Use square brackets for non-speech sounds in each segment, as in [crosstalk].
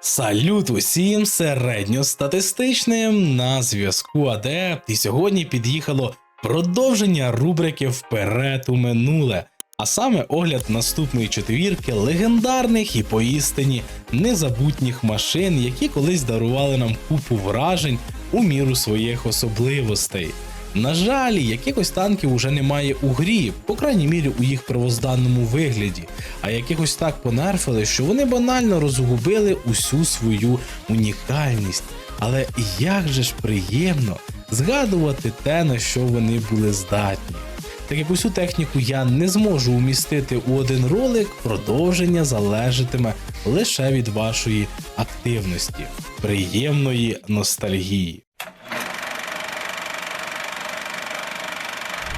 Салют усім середньостатистичним на зв'язку Адепт. І сьогодні під'їхало продовження рубрики Вперед у минуле. А саме огляд наступної четвірки легендарних і поістині незабутніх машин, які колись дарували нам купу вражень у міру своїх особливостей. На жаль, якихось танків уже немає у грі, по крайній мірі у їх первозданному вигляді, а якихось так понерфили, що вони банально розгубили усю свою унікальність. Але як же ж приємно згадувати те, на що вони були здатні. Так як усю техніку я не зможу умістити у один ролик, продовження залежатиме лише від вашої активності, приємної ностальгії.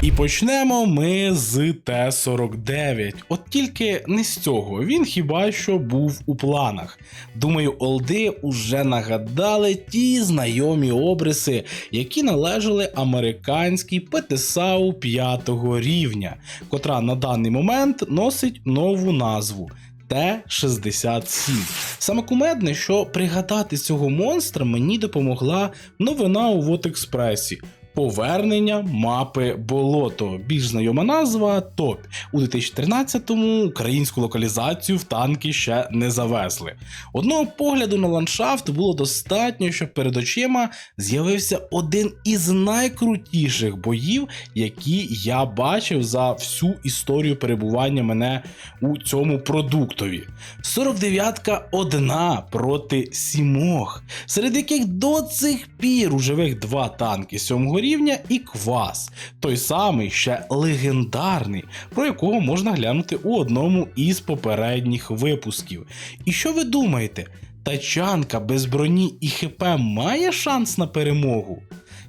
І почнемо ми з Т-49. От тільки не з цього, він хіба що був у планах. Думаю, Олди уже нагадали ті знайомі обриси, які належали американській ПТСАУ 5 рівня, котра на даний момент носить нову назву. Т-67. Саме кумедне, що пригадати цього монстра мені допомогла новина у Вот-Експресі. Повернення мапи Болото. Більш знайома назва ТОП. У 2013-му українську локалізацію в танки ще не завезли. Одного погляду на ландшафт було достатньо, щоб перед очима з'явився один із найкрутіших боїв, які я бачив за всю історію перебування мене у цьому продуктові. 49-ка одна проти сімох, серед яких до цих пір у живих два танки сьомого рівня і квас, той самий ще легендарний, про якого можна глянути у одному із попередніх випусків. І що ви думаєте? Тачанка без броні і ХП має шанс на перемогу?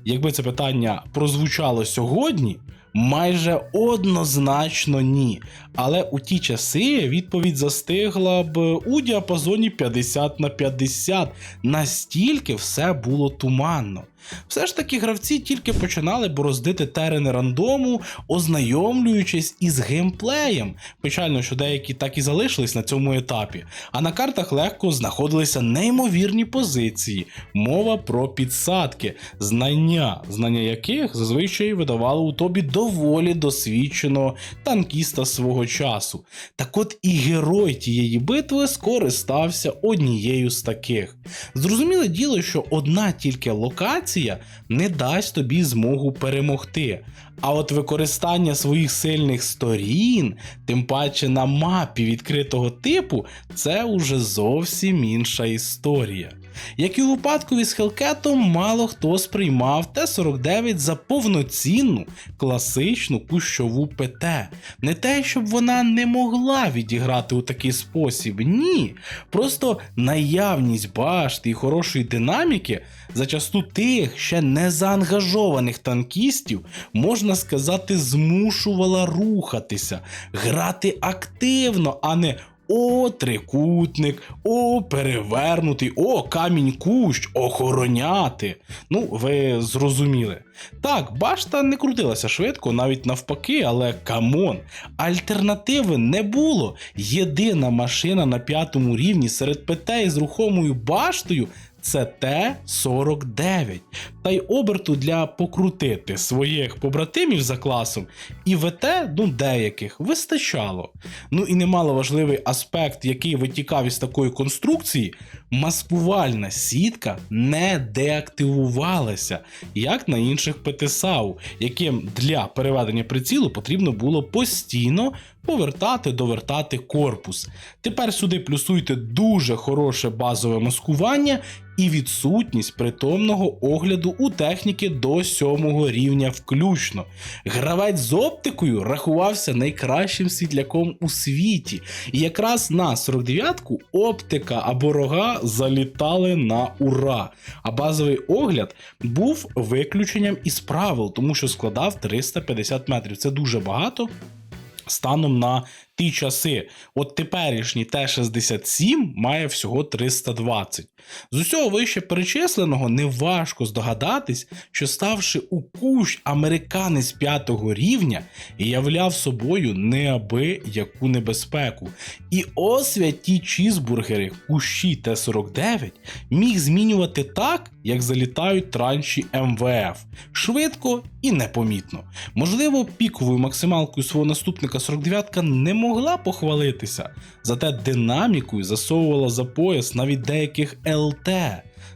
Якби це питання прозвучало сьогодні, майже однозначно ні. Але у ті часи відповідь застигла б у діапазоні 50 на 50. Настільки все було туманно. Все ж таки гравці тільки починали бороздити терени рандому, ознайомлюючись із геймплеєм. Печально, що деякі так і залишились на цьому етапі. А на картах легко знаходилися неймовірні позиції, мова про підсадки, знання, знання яких зазвичай видавало у тобі доволі досвідченого танкіста свого часу. Так от і герой тієї битви скористався однією з таких. Зрозуміле діло, що одна тільки локація не дасть тобі змогу перемогти. А от використання своїх сильних сторін, тим паче на мапі відкритого типу, це уже зовсім інша історія. Як і у випадку із Хелкетом, мало хто сприймав Т-49 за повноцінну класичну кущову ПТ. Не те, щоб вона не могла відіграти у такий спосіб, ні. Просто наявність башти і хорошої динаміки зачасту тих ще не заангажованих танкістів, можна сказати, змушувала рухатися, грати активно, а не о, трикутник, о, перевернутий, о, камінь кущ, охороняти. Ну, ви зрозуміли. Так, башта не крутилася швидко, навіть навпаки, але камон, альтернативи не було. Єдина машина на п'ятому рівні серед Петей з рухомою баштою. Це Т-49. Та й оберту для покрутити своїх побратимів за класом і ВТ, ну деяких, вистачало. Ну і немало важливий аспект, який витікав із такої конструкції, маскувальна сітка не деактивувалася, як на інших ПТСАУ, яким для переведення прицілу потрібно було постійно повертати, довертати корпус. Тепер сюди плюсуйте дуже хороше базове маскування і відсутність притомного огляду у техніки до сьомого рівня включно. Гравець з оптикою рахувався найкращим світляком у світі, і якраз на 49-ку оптика або рога залітали на ура. А базовий огляд був виключенням із правил, тому що складав 350 метрів. Це дуже багато станом на ті часи. От теперішній Т-67 має всього 320. З усього вище перечисленого неважко здогадатись, що ставши у кущ американець п'ятого рівня, являв собою неабияку небезпеку. І освяті чізбургери кущі Т-49 міг змінювати так, як залітають транші МВФ, швидко і непомітно. Можливо, піковою максималкою свого наступника 49-ка не могла похвалитися, зате динамікою засовувала за пояс навіть деяких ЛТ.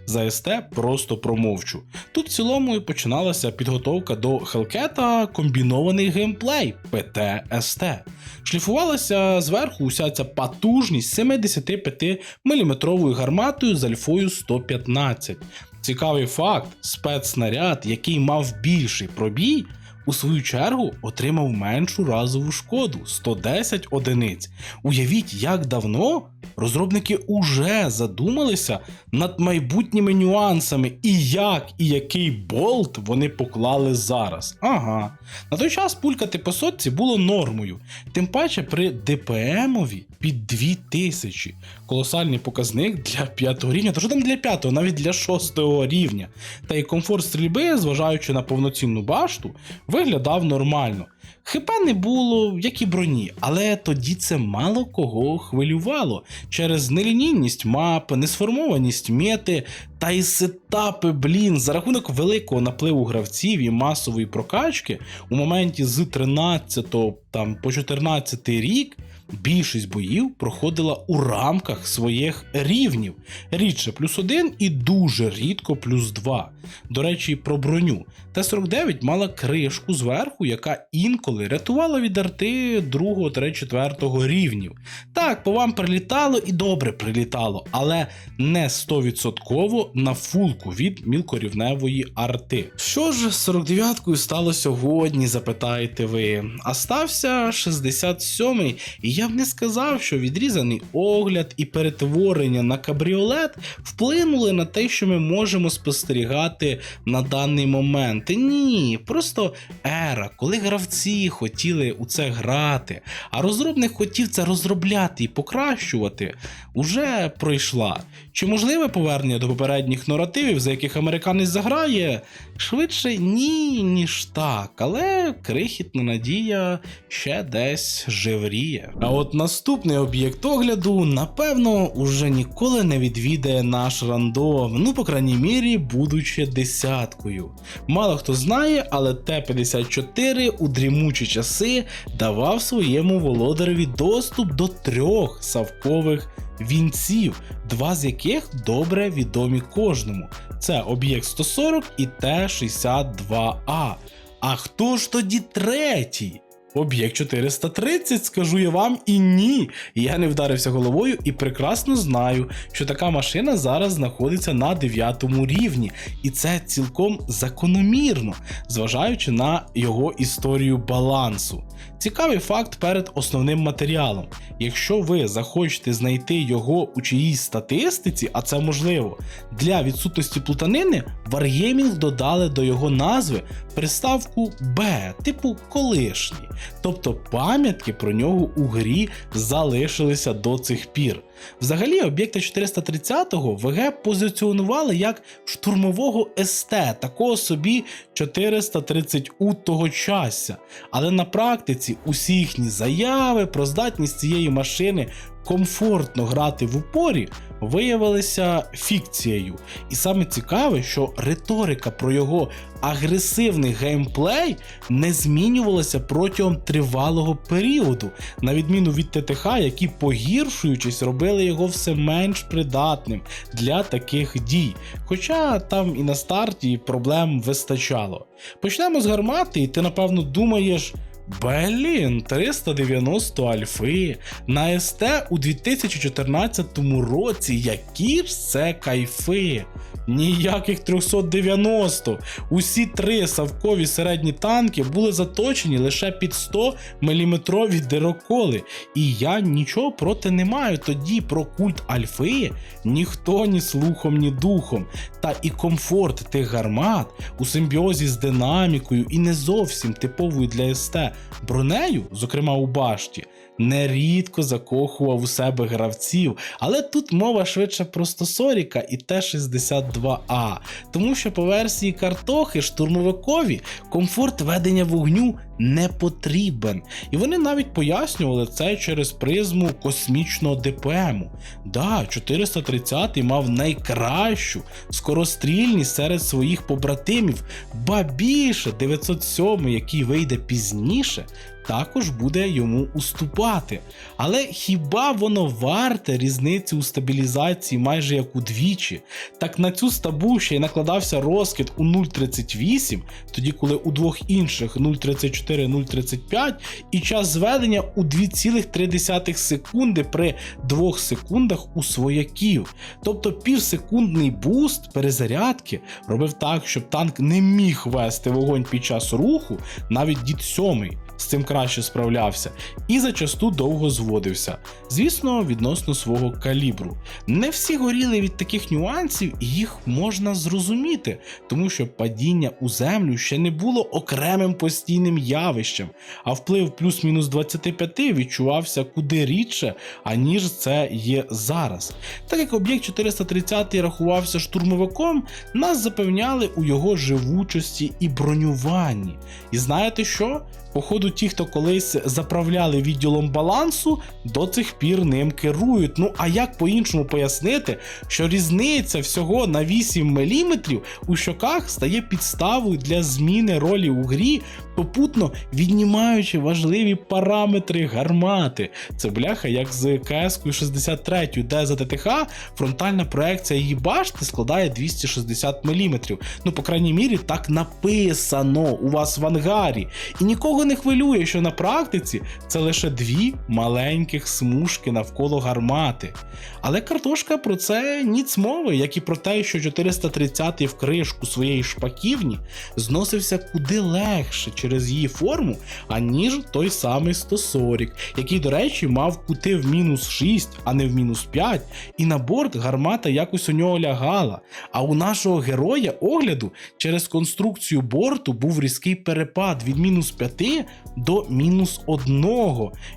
За СТ просто промовчу. Тут в цілому і починалася підготовка до Хелкета комбінований геймплей ПТ-СТ. Шліфувалася зверху уся ця потужність 75 мм гарматою з альфою 115. Цікавий факт: спецснаряд, який мав більший пробій, у свою чергу отримав меншу разову шкоду 110 одиниць. Уявіть, як давно розробники уже задумалися над майбутніми нюансами і як і який болт вони поклали зараз. Ага. На той час пулькати по сотці було нормою, тим паче при ДПМові під 2000. Колосальний показник для п'ятого рівня, то що там для п'ятого, навіть для шостого рівня. Та й комфорт стрільби, зважаючи на повноцінну башту, виглядав нормально. ХП не було, як і броні, але тоді це мало кого хвилювало через нелінійність мапи, несформованість мети та й сетапи, блін, за рахунок великого напливу гравців і масової прокачки у моменті з 13 там, по 14 рік. Більшість боїв проходила у рамках своїх рівнів. Рідше плюс один і дуже рідко плюс два. До речі, про броню. Т-49 мала кришку зверху, яка інколи рятувала від арти 2, 3, 4 рівнів. Так, по вам прилітало і добре прилітало, але не 100% на фулку від мілкорівневої арти. Що ж з 49-кою стало сьогодні, запитаєте ви? А стався 67-й, і я б не сказав, що відрізаний огляд і перетворення на кабріолет вплинули на те, що ми можемо спостерігати на даний момент. Ні, просто ера, коли гравці хотіли у це грати, а розробник хотів це розробляти і покращувати, уже пройшла. Чи можливе повернення до попередніх наративів, за яких американець заграє? Швидше ні, ніж так, але крихітна надія ще десь живріє. А от наступний об'єкт огляду, напевно, уже ніколи не відвідає наш рандом, ну, по крайній мірі, будучи десяткою. Мало хто знає, але Т-54 у дрімучі часи давав своєму володареві доступ до трьох савкових вінців, два з яких добре відомі кожному. Це об'єкт 140 і Т-62А. А хто ж тоді третій? Об'єкт 430, скажу я вам, і ні. Я не вдарився головою і прекрасно знаю, що така машина зараз знаходиться на 9 рівні, і це цілком закономірно, зважаючи на його історію балансу. Цікавий факт перед основним матеріалом. Якщо ви захочете знайти його у чиїсь статистиці, а це можливо, для відсутності плутанини Wargaming додали до його назви приставку Б, типу колишній. Тобто пам'ятки про нього у грі залишилися до цих пір. Взагалі, об'єкти 430-го ВГ позиціонували як штурмового СТ, такого собі 430У того часу. Але на практиці усі їхні заяви про здатність цієї машини комфортно грати в упорі виявилися фікцією. І саме цікаве, що риторика про його агресивний геймплей не змінювалася протягом тривалого періоду, на відміну від ТТХ, які погіршуючись, робили його все менш придатним для таких дій. Хоча там і на старті проблем вистачало. Почнемо з гармати, і ти напевно думаєш. Блін, 390 альфи на СТ у 2014 році. Які ж це кайфи? Ніяких 390. Усі три савкові середні танки були заточені лише під 100 мм дироколи. І я нічого проти не маю. Тоді про культ альфи ніхто ні слухом, ні духом. Та і комфорт тих гармат у симбіозі з динамікою і не зовсім типовою для СТ бронею, зокрема у башті, нерідко закохував у себе гравців, але тут мова швидше про 140 і Т-62А, тому що по версії картохи штурмовикові комфорт ведення вогню не потрібен. І вони навіть пояснювали це через призму космічного ДПМу. Да, 430 мав найкращу скорострільність серед своїх побратимів, ба більше 907, який вийде пізніше, выше, також буде йому уступати. Але хіба воно варте різниці у стабілізації майже як удвічі? Так на цю стабу ще й накладався розкид у 0.38, тоді коли у двох інших 0.34, 0.35 і час зведення у 2,3 секунди при 2 секундах у свояків. Тобто півсекундний буст перезарядки робив так, щоб танк не міг вести вогонь під час руху, навіть дід сьомий з цим краще справлявся і зачасту довго зводився. Звісно, відносно свого калібру. Не всі горіли від таких нюансів, і їх можна зрозуміти, тому що падіння у землю ще не було окремим постійним явищем, а вплив плюс-мінус 25 відчувався куди рідше, аніж це є зараз. Так як об'єкт 430 рахувався штурмовиком, нас запевняли у його живучості і бронюванні. І знаєте що? Походу, ті, хто колись заправляли відділом балансу, до цих пір ним керують. Ну а як по-іншому пояснити, що різниця всього на 8 мм у щоках стає підставою для зміни ролі у грі, попутно віднімаючи важливі параметри гармати. Це бляха, як з КС 63, де за ТТХ фронтальна проекція її башти складає 260 мм. Ну, по крайній мірі, так написано у вас в ангарі. І нікого не хвилює, що на практиці це лише дві маленьких смужки навколо гармати. Але картошка про це ніц мови, як і про те, що 430-й в кришку своєї шпаківні зносився куди легше через її форму, аніж той самий 140, який, до речі, мав кути в мінус 6, а не в мінус 5, і на борт гармата якось у нього лягала. А у нашого героя огляду через конструкцію борту був різкий перепад від мінус 5 до мінус 1.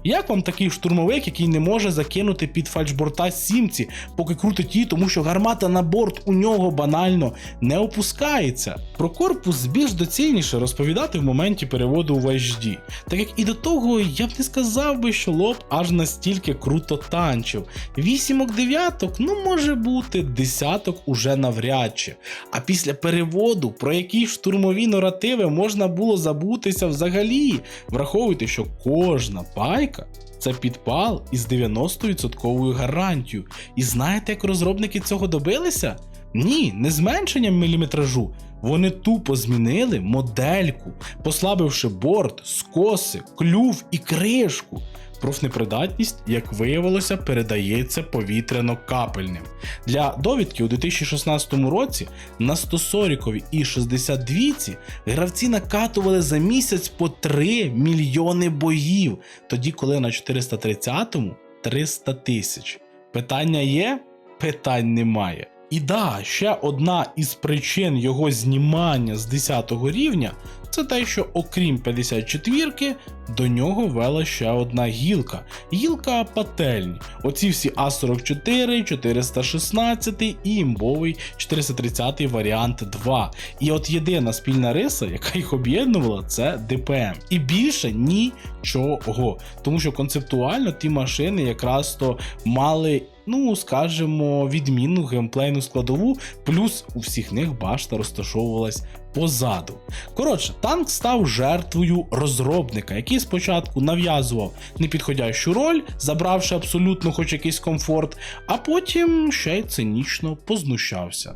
Як вам такий штурмовик, який не може закинути під фальшборта сімці, поки крутить її, тому що гармата на борт у нього банально не опускається? Про корпус більш доцільніше розповідати в моменті переводу в HD. Так як і до того я б не сказав би, що лоб аж настільки круто танчив. Вісімок дев'яток, ну може бути, десяток уже навряд чи. А після переводу, про які штурмові наративи можна було забутися взагалі, враховуйте, що кожна пайка. Це підпал із 90% гарантією. І знаєте, як розробники цього добилися? Ні, не зменшенням міліметражу. Вони тупо змінили модельку, послабивши борт, скоси, клюв і кришку. Профнепридатність, як виявилося, передається повітряно-капельним. Для довідки у 2016 році на 140 і 62 гравці накатували за місяць по 3 мільйони боїв, тоді коли на 430-му 300 тисяч. Питання є? Питань немає. І да, ще одна із причин його знімання з 10 рівня це те, що окрім 54-ки, до нього вела ще одна гілка. Гілка пательні. Оці всі А44, 416 і імбовий 430 варіант 2. І от єдина спільна риса, яка їх об'єднувала, це ДПМ. І більше нічого. Тому що концептуально ті машини якраз то мали ну скажімо, відмінну геймплейну складову, плюс у всіх них башта розташовувалась позаду. Коротше, танк став жертвою розробника, який спочатку нав'язував непідходящу роль, забравши абсолютно хоч якийсь комфорт, а потім ще й цинічно познущався.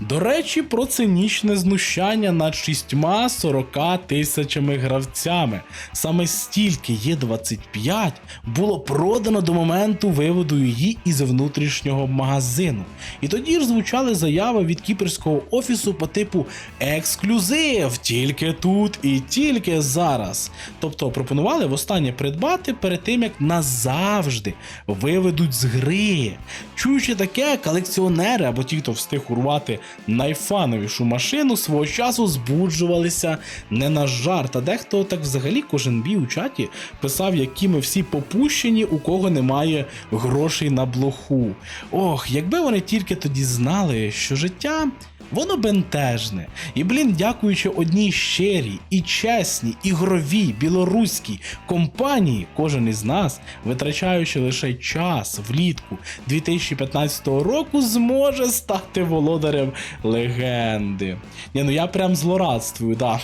До речі, про цинічне знущання над шістьма 40 тисячами гравцями. Саме стільки Є25 було продано до моменту виводу її із внутрішнього магазину. І тоді ж звучали заяви від кіперського офісу по типу ексклюзив тільки тут і тільки зараз. Тобто пропонували востаннє придбати перед тим, як назавжди виведуть з гри. Чуючи таке, колекціонери або ті, хто встиг урвати найфановішу машину, свого часу збуджувалися не на жарт. А дехто так взагалі кожен бій у чаті писав, які ми всі попущені, у кого немає грошей на блоху. Ох, якби вони тільки тоді знали, що життя. Воно бентежне. І, блін, дякуючи одній щирій і чесній ігровій білоруській компанії, кожен із нас, витрачаючи лише час влітку 2015 року, зможе стати володарем легенди. Ні, ну я прям злорадствую, да.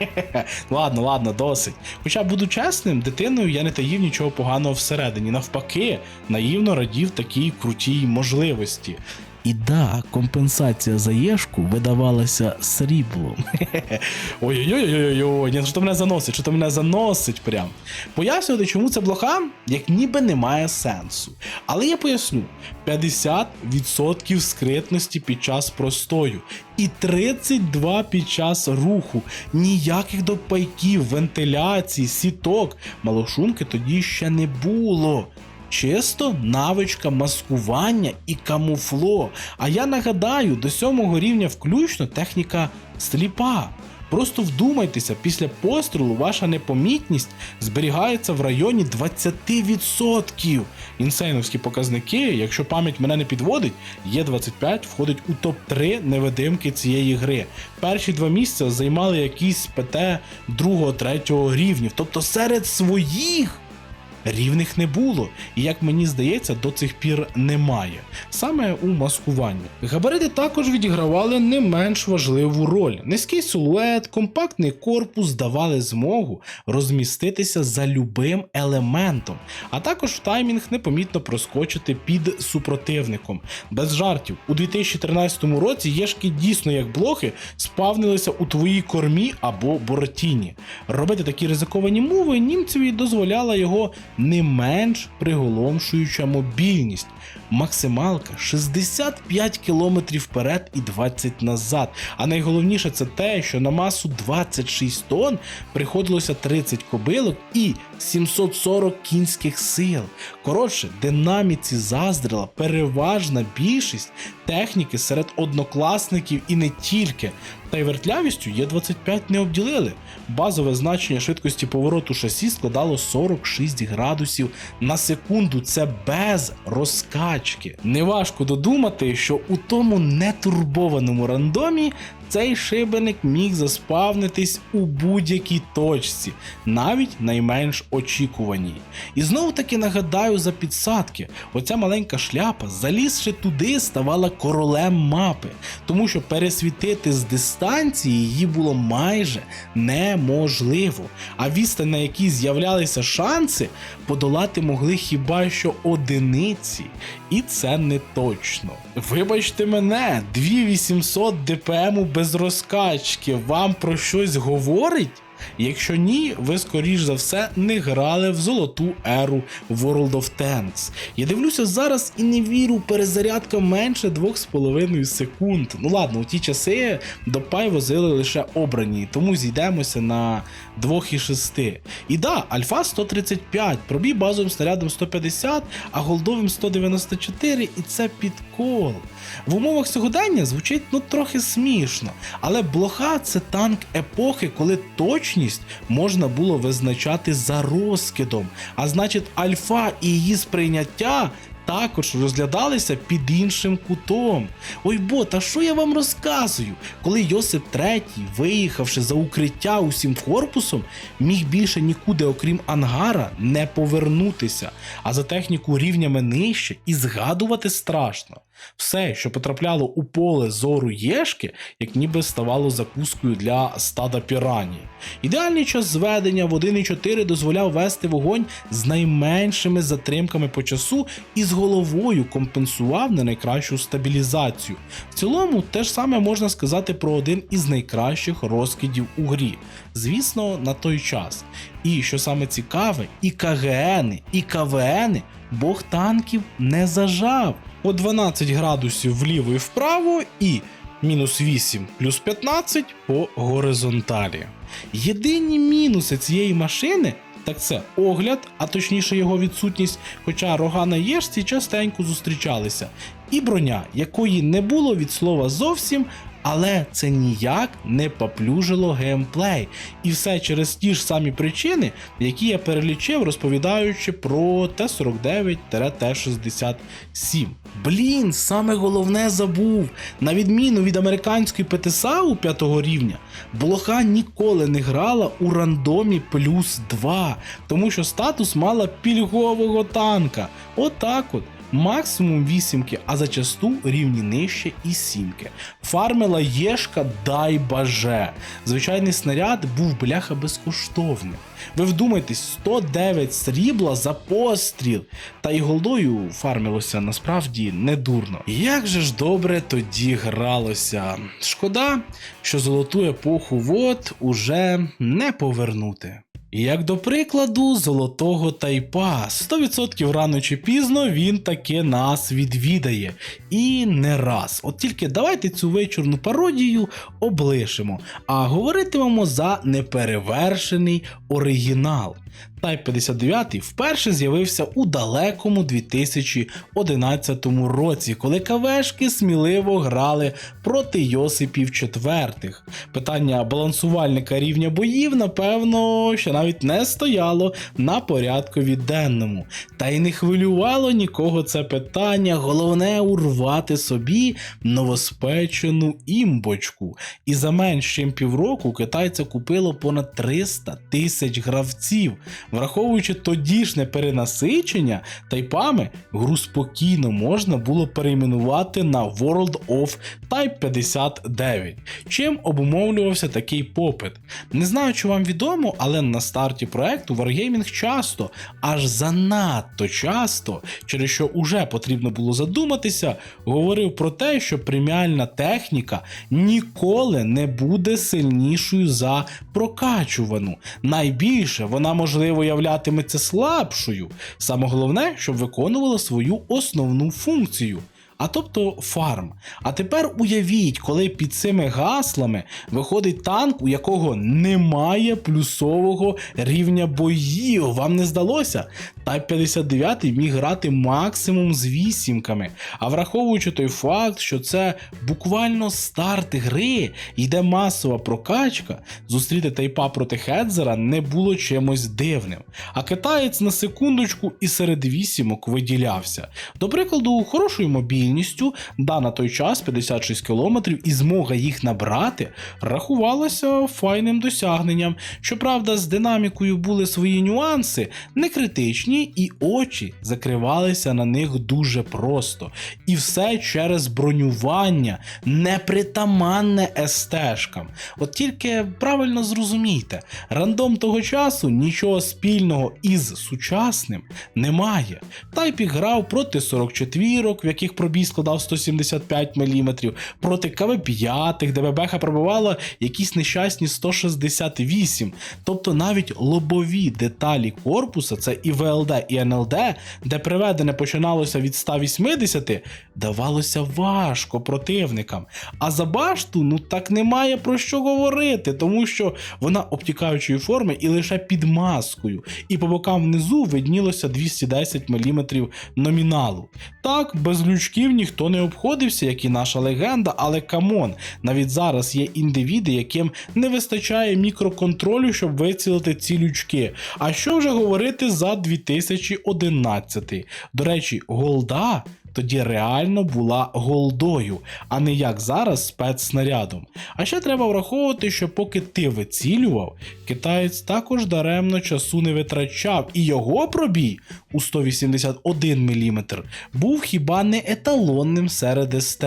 [laughs] ладно, ладно, досить. Хоча буду чесним, дитиною я не таїв нічого поганого всередині. Навпаки, наївно радів такій крутій можливості. І да, компенсація за єшку видавалася сріблом. [laughs] Ой-ой-ой, ні, що то мене заносить, що то мене заносить прям. Пояснювати, чому це блоха, як ніби немає сенсу. Але я поясню: 50% скритності під час простою і 32 під час руху. Ніяких допайків, вентиляцій, сіток. Малошумки тоді ще не було. Чисто навичка маскування і камуфло. А я нагадаю, до сьомого рівня включно техніка сліпа. Просто вдумайтеся, після пострілу ваша непомітність зберігається в районі 20%. Інсейновські показники, якщо пам'ять мене не підводить, є 25 входить у топ-3 невидимки цієї гри. Перші два місця займали якісь ПТ 2-3 рівнів. Тобто серед своїх рівних не було, і як мені здається, до цих пір немає. Саме у маскуванні. Габарити також відігравали не менш важливу роль. Низький силует, компактний корпус давали змогу розміститися за любим елементом, а також в таймінг непомітно проскочити під супротивником. Без жартів, у 2013 році єшки дійсно як блохи спавнилися у твоїй кормі або бортіні. Робити такі ризиковані мови німцеві дозволяла його не менш приголомшуюча мобільність. Максималка 65 км вперед і 20 назад. А найголовніше це те, що на масу 26 тонн приходилося 30 кобилок і 740 кінських сил. Коротше, динаміці заздрила переважна більшість техніки серед однокласників і не тільки. Та й вертлявістю Є25 не обділили. Базове значення швидкості повороту шасі складало 46 градусів на секунду. Це без розкачки. Неважко додумати, що у тому нетурбованому рандомі цей шибеник міг заспавнитись у будь-якій точці, навіть найменш очікуваній. І знову таки нагадаю за підсадки: оця маленька шляпа, залізши туди, ставала королем мапи, тому що пересвітити з дистанції її було майже неможливо. А відстань, на якій з'являлися шанси, подолати могли хіба що одиниці. І це не точно. Вибачте мене, 2800 ДПМу без розкачки вам про щось говорить? Якщо ні, ви скоріш за все не грали в золоту еру World of Tanks. Я дивлюся зараз і не вірю, перезарядка менше 2,5 секунд. Ну ладно, у ті часи до пай возили лише обрані, тому зійдемося на 2,6. І да, альфа 135, пробій базовим снарядом 150, а голдовим 194, і це підкол. В умовах сьогодення звучить ну трохи смішно, але блоха це танк епохи, коли точність можна було визначати за розкидом. А значить, альфа і її сприйняття. Також розглядалися під іншим кутом. Ой бо, та що я вам розказую? Коли Йосип III, виїхавши за укриття усім корпусом, міг більше нікуди, окрім ангара, не повернутися, а за техніку рівнями нижче і згадувати страшно. Все, що потрапляло у поле зору Єшки, як ніби ставало закускою для стада пірані. Ідеальний час зведення в 1.4 дозволяв вести вогонь з найменшими затримками по часу і з головою компенсував не найкращу стабілізацію. В цілому, те ж саме можна сказати про один із найкращих розкидів у грі. Звісно, на той час. І що саме цікаве, і КГНи, і КВНи бог танків не зажав. По 12 градусів вліво і вправо і мінус 8 плюс 15 по горизонталі. Єдині мінуси цієї машини так це огляд, а точніше його відсутність, хоча рога на єшці частенько зустрічалися, і броня, якої не було від слова зовсім. Але це ніяк не поплюжило геймплей. І все через ті ж самі причини, які я перелічив, розповідаючи про Т-49-Т-67. Блін, саме головне забув. На відміну від американської ПТСА у 5 рівня, блоха ніколи не грала у рандомі плюс 2, тому що статус мала пільгового танка. Отак от. Максимум вісімки, а зачасту рівні нижче і сімки. Фармила єшка дай баже. Звичайний снаряд був бляха безкоштовним. Ви вдумайтесь, 109 срібла за постріл. Та й голдою фармилося насправді недурно. Як же ж добре тоді гралося. Шкода, що золоту епоху вод уже не повернути. Як до прикладу, золотого тайпа. 100% рано чи пізно він таки нас відвідає. І не раз. От тільки давайте цю вечірну пародію облишимо, а говоритимемо за неперевершений оригінал. Type 59 вперше з'явився у далекому 2011 році, коли кавешки сміливо грали проти Йосипів IV. Питання балансувальника рівня боїв, напевно, ще навіть не стояло на порядку денному. Та й не хвилювало нікого це питання. Головне урвати собі новоспечену імбочку. І за менш ніж півроку китайця купило понад 300 тисяч гравців. Враховуючи тодішнє перенасичення тайпами, гру спокійно можна було перейменувати на World of Type 59, чим обумовлювався такий попит. Не знаю, чи вам відомо, але на старті проекту Wargaming часто, аж занадто часто, через що уже потрібно було задуматися, говорив про те, що преміальна техніка ніколи не буде сильнішою за прокачувану. Найбільше вона можливо являтиметься слабшою. Саме головне, щоб виконувала свою основну функцію. А тобто фарм. А тепер уявіть, коли під цими гаслами виходить танк, у якого немає плюсового рівня боїв. Вам не здалося? Type 59 міг грати максимум з вісімками. А враховуючи той факт, що це буквально старт гри, йде масова прокачка, зустріти тайпа проти Хедзера не було чимось дивним. А китаєць на секундочку і серед вісімок виділявся. До прикладу, хорошою мобільністю, да на той час 56 км, і змога їх набрати рахувалася файним досягненням. Щоправда, з динамікою були свої нюанси, не критичні, і очі закривалися на них дуже просто. І все через бронювання, непритаманне естешкам. От тільки правильно зрозумійте, рандом того часу нічого спільного із сучасним немає. Тайпік грав проти 44, в яких пробій складав 175 мм, проти КВ5, де ББХ пробивала якісь нещасні 168. Тобто навіть лобові деталі корпуса, це і ВЛД, і НЛД, де приведене починалося від 180, давалося важко противникам. А за башту ну так немає про що говорити, тому що вона обтікаючої форми і лише під маскою. І по бокам внизу виднілося 210 мм номіналу. Так, без лючків ніхто не обходився, як і наша легенда, але камон, навіть зараз є індивіди, яким не вистачає мікроконтролю, щоб вицілити ці лючки. А що вже говорити за 2011? До речі, голда. Тоді реально була голдою, а не як зараз спецснарядом. А ще треба враховувати, що поки ти вицілював, китаєць також даремно часу не витрачав, і його пробій у 181 мм був хіба не еталонним серед СТ.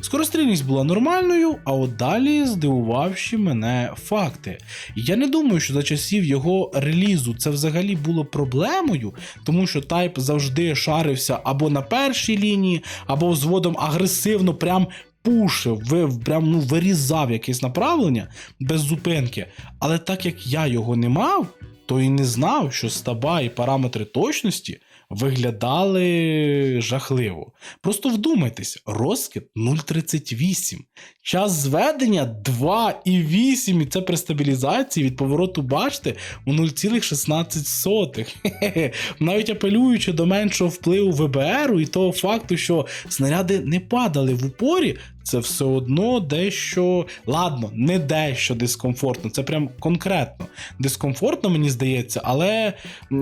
Скорострільність була нормальною, а от далі здивувавші мене факти. Я не думаю, що за часів його релізу це взагалі було проблемою, тому що тайп завжди шарився або на першій лінії, або взводом агресивно прям пушив, ви, прям ну, вирізав якесь направлення без зупинки. Але так як я його не мав, то і не знав, що стаба і параметри точності виглядали жахливо. Просто вдумайтесь, розкид 0,38. Час зведення 2,8, і це при стабілізації від повороту башти у 0,16. Навіть апелюючи до меншого впливу ВБРу і того факту, що снаряди не падали в упорі, це все одно дещо, ладно, не дещо дискомфортно, це прям конкретно дискомфортно, мені здається, але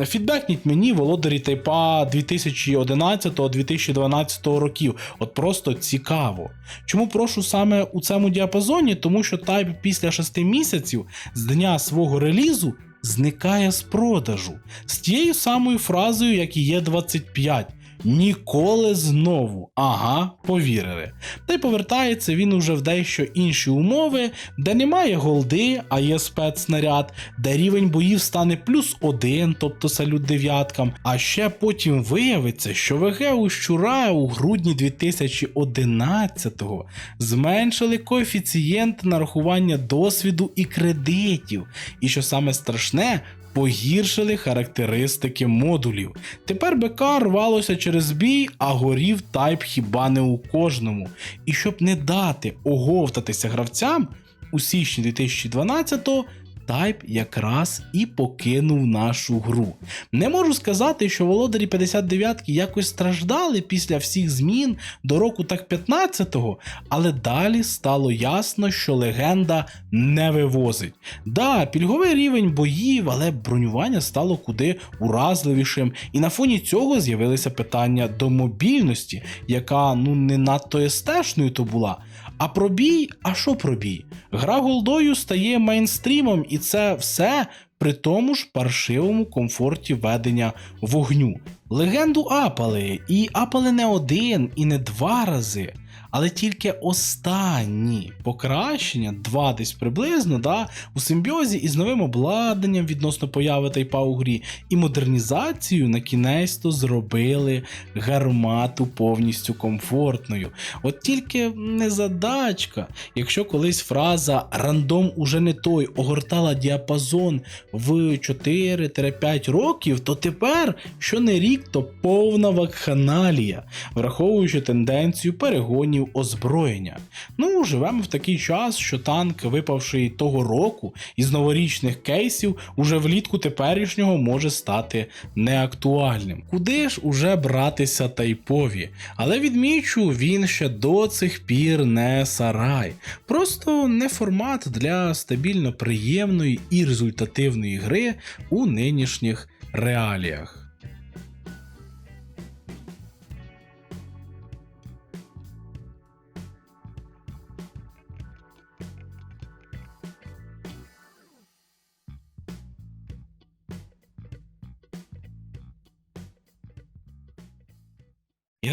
фідбекніть мені володарі тайпа 2011-2012 років. От просто цікаво. Чому прошу саме у цьому діапазоні? Тому що тайп після 6 місяців з дня свого релізу зникає з продажу з тією самою фразою, як і є 25. Ніколи знову. Ага, повірили. Та й повертається він уже в дещо інші умови, де немає голди, а є спецснаряд, де рівень боїв стане плюс один, тобто салют дев'яткам. А ще потім виявиться, що ВГ у Щура у грудні 2011-го зменшили коефіцієнт нарахування досвіду і кредитів. І що саме страшне, погіршили характеристики модулів. Тепер БК рвалося через бій, а горів тайп хіба не у кожному. І щоб не дати оговтатися гравцям, у січні 2012-го Тайп якраз і покинув нашу гру. Не можу сказати, що володарі 59-ки якось страждали після всіх змін до року так 15-го, але далі стало ясно, що легенда не вивозить. Да, пільговий рівень боїв, але бронювання стало куди уразливішим, і на фоні цього з'явилися питання до мобільності, яка ну не надто естешною то була. А пробій, а що пробій? Гра голдою стає мейнстрімом, і це все при тому ж паршивому комфорті ведення вогню. Легенду апали, і апали не один і не два рази. Але тільки останні покращення, два десь приблизно, да, у симбіозі із новим обладнанням відносно появи тайпа у грі, і модернізацію на кінець то зробили гармату повністю комфортною. От тільки незадачка. Якщо колись фраза рандом уже не той огортала діапазон в 4-5 років, то тепер, що не рік, то повна вакханалія, враховуючи тенденцію перегонів озброєння. Ну, живемо в такий час, що танк, випавший того року із новорічних кейсів, уже влітку теперішнього може стати неактуальним. Куди ж уже братися тайпові? Але відмічу, він ще до цих пір не сарай. Просто не формат для стабільно приємної і результативної гри у нинішніх реаліях.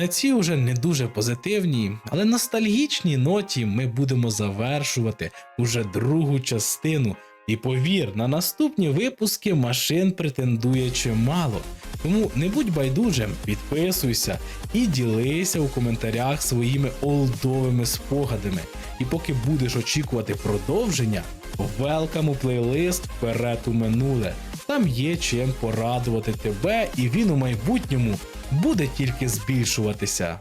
На цій уже не дуже позитивній, але ностальгічній ноті ми будемо завершувати уже другу частину. І повір, на наступні випуски машин претендує чимало. Тому не будь байдужим, підписуйся і ділися у коментарях своїми олдовими спогадами. І поки будеш очікувати продовження, велкам у плейлист вперед у минуле. Там є чим порадувати тебе, і він у майбутньому буде тільки збільшуватися.